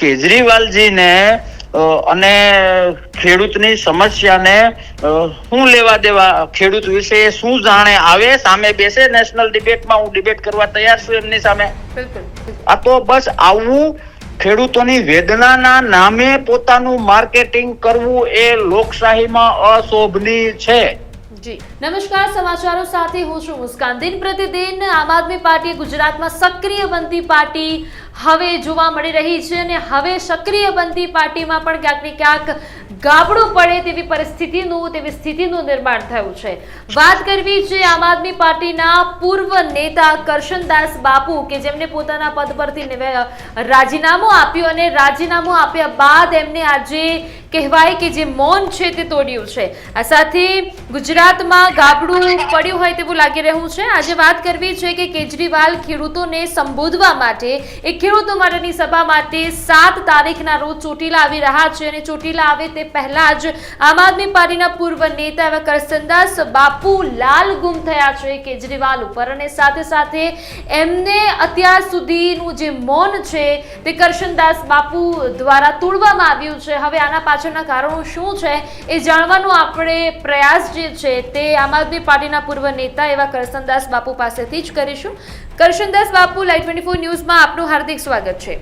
કેજરીવાલજીને અને ખેડૂતની સમસ્યાને શું લેવા દેવા ખેડૂત વિશે શું જાણે આવે સામે બેસે નેશનલ ડિબેટમાં હું ડિબેટ કરવા તૈયાર છું એમની સામે? આ તો બસ આવું ખેડૂતોની વેદનાના નામે પોતાનું માર્કેટિંગ કરવું એ લોકશાહીમાં અશોભનીય છે. જી. નમસ્કાર સમાચારો સાથે હું છું મુસ્કાન દિન પ્રતિદિન આમ આદમી પાર્ટી ગુજરાતમાં સક્રિય બનતી પાર્ટી હવે જોવા મળી રહી છે અને હવે સક્રિય બનતી પાર્ટીમાં પણ ક્યાંક ને ક્યાંક ગાબડું પડે તેવી પરિસ્થિતિનું, તેવી સ્થિતિનું નિર્માણ થયું છે. વાત કરવી છે આમ આદમી પાર્ટીના પૂર્વ નેતા કરશનદાસ બાપુ કે જેમને પોતાના પદ પરથી રાજીનામું આપ્યું અને રાજીનામું આપ્યા બાદ એમને આજે કહેવાય કે જે મૌન છે તે તોડ્યું છે. આ સાથે ગુજરાતમાં ગાબડું પડ્યું હોય તેવું લાગી રહ્યું છે. આજે વાત કરવી છે કે કેજરીવાલ ખેડૂતોને સંબોધવા માટે, એ ખેડૂતો માટેની સભા માટે સાત તારીખના રોજ ચોટીલા આવી રહ્યા છે અને ચોટીલા આવે તે પહેલા જ આમ આદમી પાર્ટીના પૂર્વ નેતા એવા કરસનદાસ બાપુ લાલ ગુમ થયા છે કેજરીવાલ ઉપર. અને સાથે સાથે એમને અત્યાર સુધીનું જે મૌન છે તે કરશનદાસ બાપુ દ્વારા તોડવામાં આવ્યું છે. હવે આના પાછળના કારણો શું છે એ જાણવાનો આપણે પ્રયાસ જે છે તે આમ આદમી પાર્ટીના પૂર્વ નેતા એવા કરશનદાસ બાપુ પાસેથી જ કરીશું. કરશનદાસ બાપુ લાઈવ ટ્વેન્ટી ફોર ન્યૂઝમાં આપનું હાર્દિક સ્વાગત છે.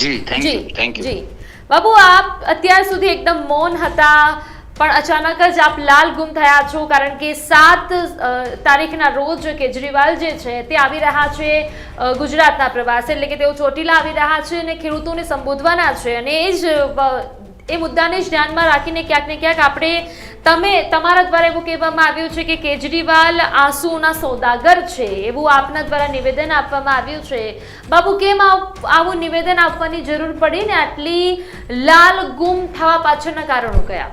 જી થેન્ક યુ થેન્ક યુ જી. બાબુ, આપ અત્યાર સુધી એકદમ મૌન હતા, પણ અચાનક જ આપ લાલ ગુમ થયા છો, કારણ કે સાત તારીખના રોજ કેજરીવાલ જે છે, તે આવી રહ્યા છે ગુજરાતના પ્રવાસે. એટલે કે તેઓ ચોટીલા આવી રહ્યા છે અને ખેડૂતોને સંબોધવાના છે. અને એ જ એ મુદ્દાને જ ધ્યાનમાં રાખીને ક્યાંક ને ક્યાંક આપણે તમે, તમારા દ્વારા એવું કહેવામાં આવ્યું છે કે કેજરીવાલ આંસુના સોદાગર છે, એવું આપના દ્વારા નિવેદન આપવામાં આવ્યું છે. બાબુ, કેમ આવું નિવેદન આપવાની જરૂર પડી ને આટલી લાલ ગુમ થવા પાછળના કારણો કયા?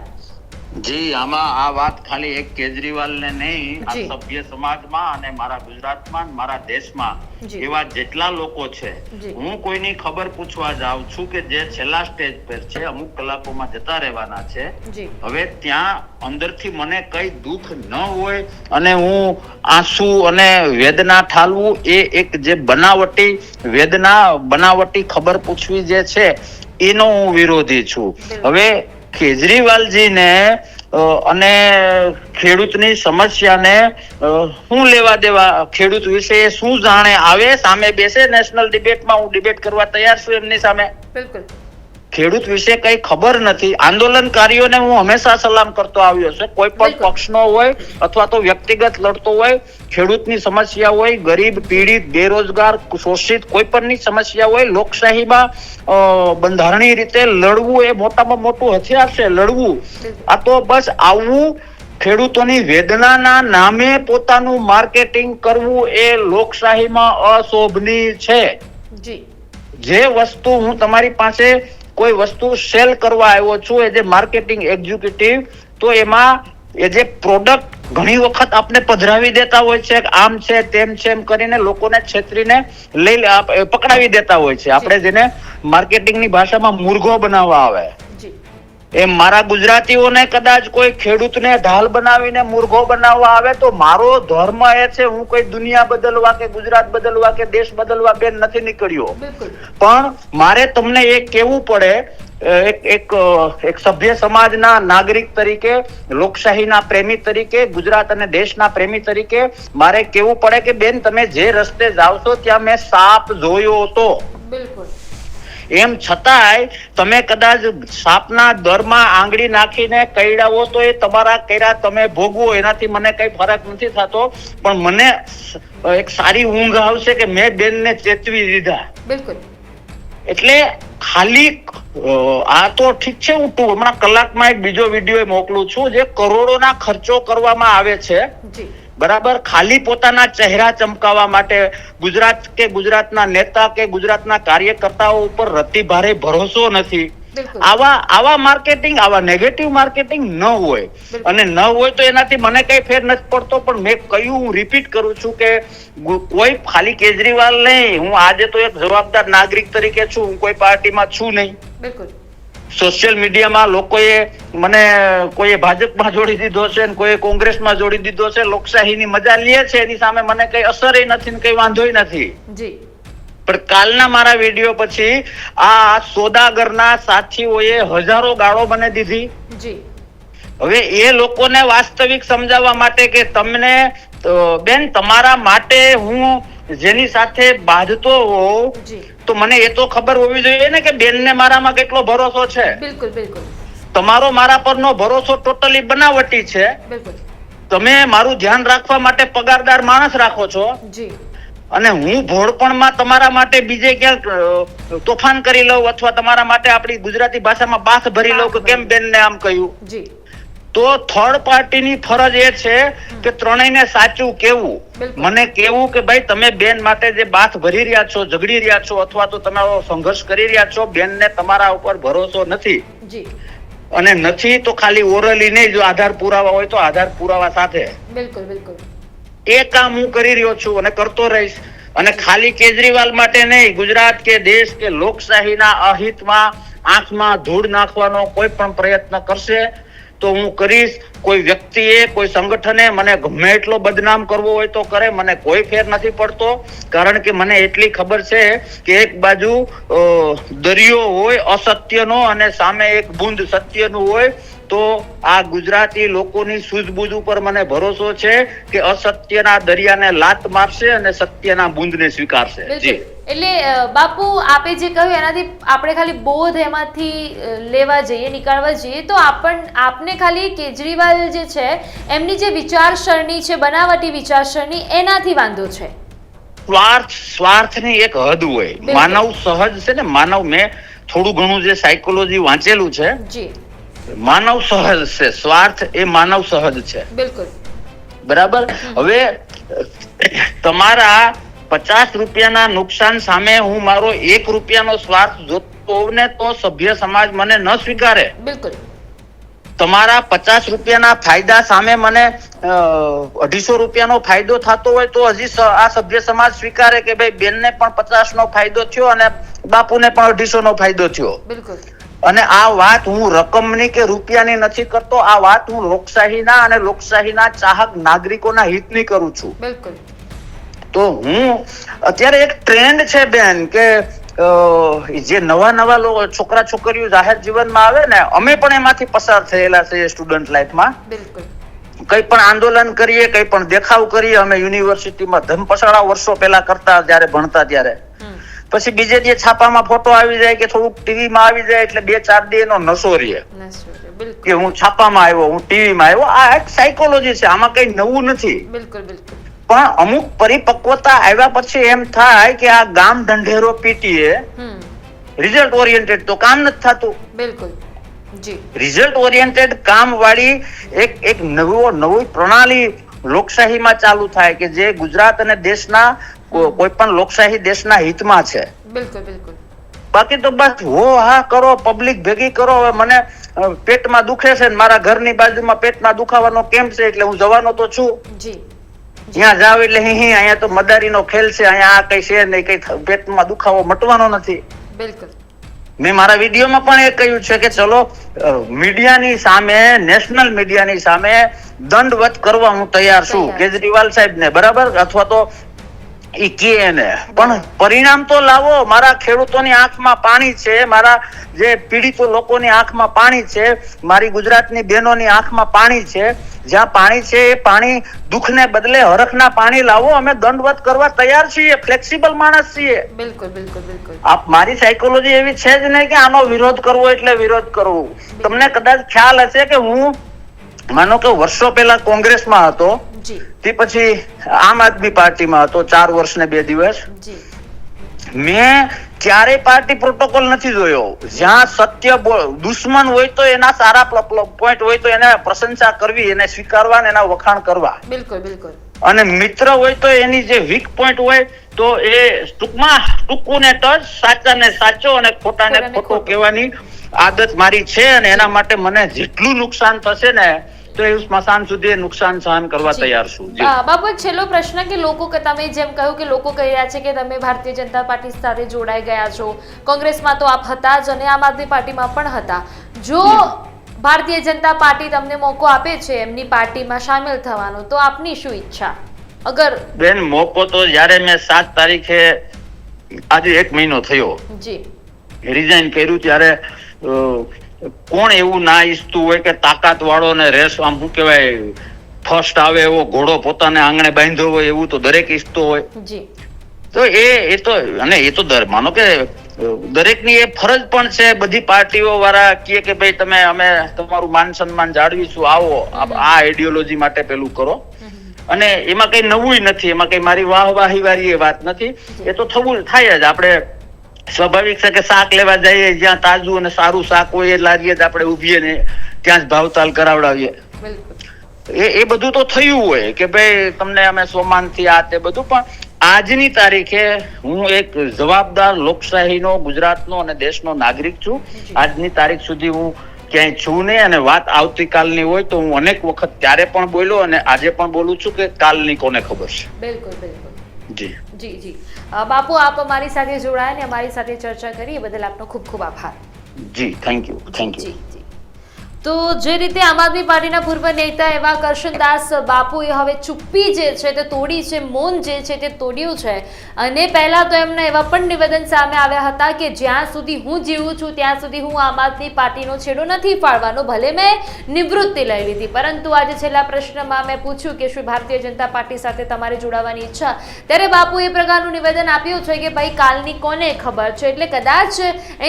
જી આમાં આ વાત ખાલી એક કેજરીવાલને નહીં આ સભ્ય સમાજમાં અને મારા ગુજરાતમાં મારા દેશમાં એવા જેટલા લોકો છે હું કોઈની ખબર પૂછવા જાઉં છું કે જે છેલ્લા સ્ટેજ પર છે અમુક કલાકોમાં જતા રહેવાના છે. હવે ત્યાં અંદરથી મને કઈ દુઃખ ન હોય અને હું આંસુ અને વેદના ઠાલવું એ એક જે બનાવટી વેદના બનાવટી ખબર પૂછવી જે છે એનો હું વિરોધી છું. હવે કેજરીવાલજીને અને ખેડૂતની સમસ્યાને શું લેવા દેવા ખેડૂત વિશે શું જાણે આવે, સામે બેસે નેશનલ ડિબેટમાં હું ડિબેટ કરવા તૈયાર છું એમની સામે? બિલકુલ. ખેડૂત વિશે કઈ ખબર નથી. આંદોલનકારીઓને હું હંમેશા સલામ કરતો આવ્યો છે. કોઈ પણ. પક્ષનો હોય અથવા તો વ્યક્તિગત લડતો હોય ખેડૂતની સમસ્યા હોય ગરીબ પીડિત બેરોજગાર શોષિત કોઈ પણની સમસ્યા હોય લોકશાહીમાં બંધારણીય રીતે લડવું એ મોટામાં મોટું હથિયાર છે લડવું. આ તો બસ આવવું ખેડૂતોની વેદનાના નામે પોતાનું માર્કેટિંગ કરવું એ લોકશાહીમાં અશોભનીય છે. જી. જે વસ્તુ હું તમારી પાસે કોઈ વસ્તુ સેલ કરવા આવ્યો છું એ જે માર્કેટિંગ એક્ઝિક્યુટિવ તો એમાં એ જે પ્રોડક્ટ ઘણી વખત આપને પધરાવી દેતા હોય છે આમ છે, તેમ છે, એમ કરીને લોકોને છેતરીને લઈ પકડાવી દેતા હોય છે. આપણે જેને માર્કેટિંગની ભાષામાં મુર્ગો બનાવવા આવે. એમ મારા ગુજરાતીઓને કદાચ કોઈ ખેડૂતને ઢાલ બનાવીને મુર્ગો બનાવવા આવે તો મારો ધર્મ એ છે હું કોઈ દુનિયા બદલવા કે ગુજરાત બદલવા કે દેશ બદલવા બેન નથી નીકળ્યો. પણ મારે તમને એ કહેવું પડે એક એક એક સભ્ય સમાજના નાગરિક તરીકે લોકશાહીના પ્રેમી તરીકે ગુજરાત અને દેશના પ્રેમી તરીકે મારે કહેવું પડે કે બેન તમે જે રસ્તે જાવ છો ત્યાં મેં સાપ જોયો હતો. બિલકુલ. એમ છતાંય તમે કદાચ સાપના દરમાં આંગળી નાખીને કઈડાવો તો એ તમારા કર્યા તમે ભોગવો એનાથી મને કઈ ફરક નથી થતો. પણ મને એક સારી ઊંઘ આવશે કે મેં બેનને ચેતવી દીધા. બિલકુલ. એટલે ખાલી આ તો ઠીક છે હું હમણાં કલાકમાં એક બીજો વીડિયો મોકલું છું જે કરોડોના ખર્ચો કરવામાં આવે છે. જી. બરાબર? ખાલી પોતાના ચહેરા ચમકાવવા માટે ગુજરાત કે ગુજરાતના નેતા કે ગુજરાતના કાર્યકર્તાઓ ઉપર રતી ભારે ભરોસો નથી. આવા આવા માર્કેટિંગ આવા નેગેટિવ માર્કેટિંગ ન હોય. અને ન હોય તો એનાથી મને કઈ ફેર નથી પડતો પણ મેં કહ્યું હું રિપીટ કરું છું કે કોઈ ખાલી કેજરીવાલ નહીં. હું આજે તો એક જવાબદાર નાગરિક તરીકે છું. હું કોઈ પાર્ટીમાં છું નહીં. બિલકુલ. સોશિયલ મીડિયામાં લોકોએ મને કોઈએ ભાજપમાં જોડી દીધો છે ને કોઈએ કોંગ્રેસમાં જોડી દીધો છે લોકશાહીની મજા લે છે એની સામે મને કઈ અસર નથી ને કઈ વાંધોય નથી. જી. પણ કાલના મારા વીડિયો પછી આ સોદાગરના સાથીઓએ હજારો ગાળો મને દીધી. જી. હવે એ લોકોને વાસ્તવિક સમજાવવા માટે કે તમને બેન તમારા માટે હું જેની સાથે બાંધતો હોઉં તો મને એ તો ખબર હોવી જોઈએ ને કે બેનને મારામાં કેટલો ભરોસો છે. બિલકુલ બિલકુલ. તમારો મારા પરનો ભરોસો ટોટલી બનાવટી છે. બિલકુલ. તમે મારું ધ્યાન રાખવા માટે પગારદાર માણસ રાખો છો. જી. અને હું ભોળપણમાં તમારા માટે બીજે ક્યાંક તોફાન કરી લઉં અથવા તમારા માટે આપણી ગુજરાતી ભાષામાં બાથ ભરી લઉં કે કેમ બેનને આમ કહ્યું? જી. તો થર્ડ પાર્ટીની ફરજ એ છે કે ત્રણેયને સાચું કેવું. મને કેવું કે ભાઈ તમે બેન માટે જે બાથ ભરી રહ્યા છો ઝઘડી રહ્યા છો અથવા તો તમે સંઘર્ષ કરી રહ્યા છો બેનને તમારા ઉપર ભરોસો નથી. અને નથી તો ખાલી ઓરલી નહીં જો આધાર પુરાવા હોય તો આધાર પુરાવા સાથે. બિલકુલ બિલકુલ. એ કામ હું કરી રહ્યો છું અને કરતો રહીશ. અને ખાલી કેજરીવાલ માટે નહીં ગુજરાત કે દેશ કે લોકશાહીના અહિતમાં આંખમાં ધૂળ નાખવાનો કોઈ પણ પ્રયત્ન કરશે. તો હું કરીશ, કોઈ વ્યક્તિએ, કોઈ સંગઠને મને ગમે એટલો બદનામ કરવો હોય તો કરે, મને કોઈ ફેર નથી પડતો, કારણ કે મને એટલી ખબર છે કે એક બાજુ દરિયો હોય અસત્યનો અને સામે એક બુંદ સત્યનું હોય તો આ ગુજરાતી લોકોની સૂઝબૂઝ ઉપર મને ભરોસો છે કે અસત્યના દરિયાને લાત મારશે અને સત્યના બુંદને સ્વીકારશે. જી. એટલે બાપુ આપે જે કહ્યું એનાથી આપણે ખાલી બોધ એમાંથી લેવા જઈએ નીકાળવા જઈએ તો આપણ આપને ખાલી કેજરીવાલ જે છે એમની જે વિચારસરણી છે બનાવટી વિચારસરણી એનાથી વાંધો છે. સ્વાર્થ સ્વાર્થની એક હદ હોય. માનવ સહજ છે ને માનવ મેં થોડું ઘણું જે સાયકોલોજી વાંચેલું છે જી. માનવ સહજ છે. સ્વાર્થ એ માનવ સહજ છે. બિલકુલ. બરાબર? હવે તમારા પચાસ રૂપિયાના નુકસાન સામે હું મારો એક રૂપિયાનો સ્વાર્થ જોતો હોઉં ને તો સભ્ય સમાજ મને ન સ્વીકારે. બિલકુલ. તમારા પચાસ રૂપિયાના ફાયદા સામે મને અઢીસો રૂપિયાનો ફાયદો થતો હોય તો હજી આ સભ્ય સમાજ સ્વીકારે કે ભાઈ બેનને પણ પચાસ નો ફાયદો થયો અને બાપુને પણ અઢીસો નો ફાયદો થયો. બિલકુલ. અને આ વાત હું રકમની કે રૂપિયાની નથી કરતો આ વાત હું લોકશાહીના અને લોકશાહીના ચાહક નાગરિકોના હિતની કરું છું. બિલકુલ. તો હું અત્યારે એક ટ્રેન્ડ છે બેન કે જે નવા નવા છોકરા છોકરીઓ જાહેર જીવનમાં આવે ને અમે પણ એમાંથી પસાર થયેલા છે સ્ટુડન્ટ લાઈફમાં બિલકુલ. કઈ પણ આંદોલન કરીએ કઈ પણ દેખાવ કરીએ અમે યુનિવર્સિટીમાં ધમપછાડા વર્ષો પહેલા કરતા જ્યારે ભણતા ત્યારે. પછી બીજે જે છાપામાં ફોટો આવી જાય કે થોડુંક ટીવીમાં આવી જાય એટલે બે ચાર દી એનો નશો રહે કે હું છાપામાં આવ્યો હું ટીવીમાં આવ્યો. આ એક સાયકોલોજી છે આમાં કઈ નવું નથી. બિલકુલ બિલકુલ. પણ અમુક પરિપક્વતા આવ્યા પછી એમ થાય કે આ ગામ ઢંઢેરો પીટીએ રિઝલ્ટ ઓરિએન્ટેડ તો કામ નથી થતું. બિલકુલ. જી. રિઝલ્ટ ઓરિએન્ટેડ કામ વાળી એક એક નવો નવી પ્રણાલી લોકશાહીમાં ચાલુ થાય કે જે ગુજરાત અને દેશના કોઈ પણ લોકશાહી દેશના હિતમાં છે. બિલકુલ બિલકુલ. બાકી તો બસ હો હા કરો પબ્લિક ભેગી કરો હવે મને પેટમાં દુખે છે ને મારા ઘરની બાજુમાં પેટમાં દુખાવાનો કેમ્પ છે એટલે હું જવાનો તો છું. જી. જ્યાં જાવ એટલે હી હી અહીંયા તો મદારીનો ખેલ છે અહીંયા આ કઈ છે નહીં કઈ પેટમાં દુખાવો મટવાનો નથી. બિલકુલ. મેં મારા વિડીયોમાં પણ એ કહ્યું છે કે ચલો મીડિયાની સામે નેશનલ મીડિયાની સામે દંડવત કરવા હું તૈયાર છું. કેજરીવાલ કેજરીવાલ સાહેબને બરાબર? અથવા તો ઈ કે એને. પણ પરિણામ તો લાવો મારા ખેડૂતોની આંખમાં પાણી છે મારા જે પીડિતો લોકોની આંખમાં પાણી છે મારી ગુજરાતની બહેનોની આંખમાં પાણી છે. જ્યાં પાણી છે એ પાણી દુઃખને બદલે હરખના પાણી લાવો અમે દંડવત કરવા તૈયાર છીએ ફ્લેક્સિબલ માણસ છીએ. બિલકુલ બિલકુલ બિલકુલ. આપ મારી સાયકોલોજી એવી છે જ નહીં કે આનો વિરોધ કરવો એટલે વિરોધ કરવો. તમને કદાચ ખ્યાલ હશે કે હું માનો કે વર્ષો પહેલા કોંગ્રેસમાં હતો તે પછી આમ આદમી પાર્ટીમાં હતો ચાર વર્ષ ને બે દિવસ. મેં ક્યારે પાર્ટી પ્રોટોકોલ નથી જોયો. જ્યાં સત્ય દુશ્મન હોય તો એના સારા પોઈન્ટ હોય તો એને પ્રશંસા કરવી એને સ્વીકારવા અને એના વખાણ કરવા. બિલકુલ બિલકુલ. અને મિત્ર હોય તો એની જે વીક પોઈન્ટ હોય તો એ ટૂંકમાં ટૂંકું ને ટચ સાચા ને સાચો અને ખોટા ને ખોટો. કહેવાની આદત મારી છે અને એના માટે મને જેટલું નુકસાન થશે ને સ્મશાન સુધી નુકસાન સહન કરવા તૈયાર છું. એક છેલ્લો પ્રશ્ન કે લોકો તમે જેમ કહ્યું કે લોકો કહી રહ્યા છે કે તમે ભારતીય જનતા પાર્ટી સાથે જોડાઈ ગયા છો. કોંગ્રેસમાં તો આપ હતા જ અને આમ આદમી પાર્ટીમાં પણ હતા. જો ભારતીય જનતા પાર્ટી તમને મોકો આપે છે એમની પાર્ટીમાં સામેલ થવાનો તો આપની શું ઈચ્છા? અગર બેન મોકો તો જ્યારે મેં સાત તારીખે આજે એક મહિનો થયો. જી. રિઝાઇન કર્યું ત્યારે કોણ એવું ના ઈચ્છતું હોય કે તાકાત વાળો ને રેસ આમ શું કહેવાય ફર્સ્ટ આવે એવો ઘોડો પોતાને આંગણે બાંધ્યો હોય એવું તો દરેક ઈચ્છતો હોય. તો એ એ તો અને એ તો માનો કે દરેકની એ ફરજ પણ છે બધી પાર્ટીઓ વાળા કહે કે ભાઈ તમે અમે તમારું માન સન્માન જાળવીશું આવો આ આ આઈડિયોલોજી માટે પેલું કરો. અને એમાં કઈ નવું નથી એમાં કઈ મારી વાહ વાહી વાળી એ વાત નથી. એ તો થવું થાય જ આપણે સ્વાભાવિક છે કે શાક લેવા જઈએ જ્યાં તાજું અને સારું શાક હોય એ લારીએ જ આપણે ઉભીએ ને ત્યાં જ ભાવતાલ કરાવડાવીએ. એ એ બધું તો થયું હોય કે ભાઈ તમને અમે સોમાનથી આ તે બધું પણ આજની તારીખે હું એક જવાબદાર લોકશાહીનો ગુજરાતનો અને દેશનો નાગરિક છું. આજની તારીખ સુધી હું ક્યાંય છું નહીં અને વાત આવતીકાલની હોય તો હું અનેક વખત ત્યારે પણ બોલ્યો અને આજે પણ બોલું છું કે કાલની કોને ખબર છે. બિલકુલ બિલકુલ. જી. જી જી. બાપુ આપ અમારી સાથે જોડાયા અને અમારી સાથે ચર્ચા કરી. એ બદલ આપનો ખૂબ ખૂબ આભાર. જી થેન્ક યુ થેન્ક યુ તો જે રીતે આમ આદમી પાર્ટીના પૂર્વ નેતા એવા કરશનદાસ બાપુએ હવે ચુપ્પી જે છે તે તોડી છે, મૌન જે છે તે તોડ્યું છે. અને પહેલા તો એમના એવા પણ નિવેદન સામે આવ્યા હતા કે જ્યાં સુધી હું જીવું છું, ત્યાં સુધી હું આમ આદમી પાર્ટીનો છેડો નથી ફાળવાનો, ભલે મેં નિવૃત્તિ લઈ લીધી. પરંતુ આજે છેલ્લા પ્રશ્નમાં મેં પૂછ્યું કે શું ભારતીય જનતા પાર્ટી સાથે તમારે જોડાવાની ઈચ્છા? ત્યારે બાપુએ એ પ્રકારનું નિવેદન આપ્યું છે કે ભાઈ કાલની કોને ખબર છે? એટલે કદાચ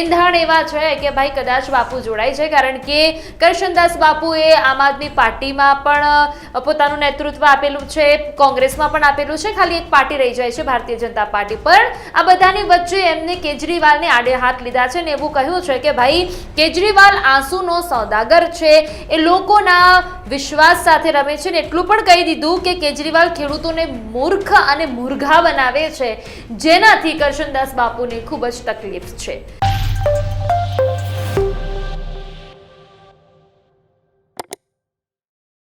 એંધાણ એવા છે કે ભાઈ કદાચ બાપુ જોડાય છે, કારણ કે કરશનદાસ બાપુએ આમ આદમી પાર્ટીમાં પણ પોતાનું નેતૃત્વ આપેલું છે, કોંગ્રેસમાં પણ આપેલું છે, ખાલી એક પાર્ટી રહી જાય છે ભારતીય જનતા પાર્ટી પણ આ બધાની વચ્ચે એમને કેજરીવાલને આડે હાથ લીધા છે ને એવું કહ્યું છે કે ભાઈ, કેજરીવાલ આંસુનો સોદાગર છે, એ લોકોના વિશ્વાસ સાથે રમે છે ને એટલું પણ કહી દીધું કે કેજરીવાલ ખેડૂતોને મૂર્ખ અને મૂર્ઘા બનાવે છે. જેનાથી કરશનદાસ બાપુને ખૂબ જ તકલીફ છે.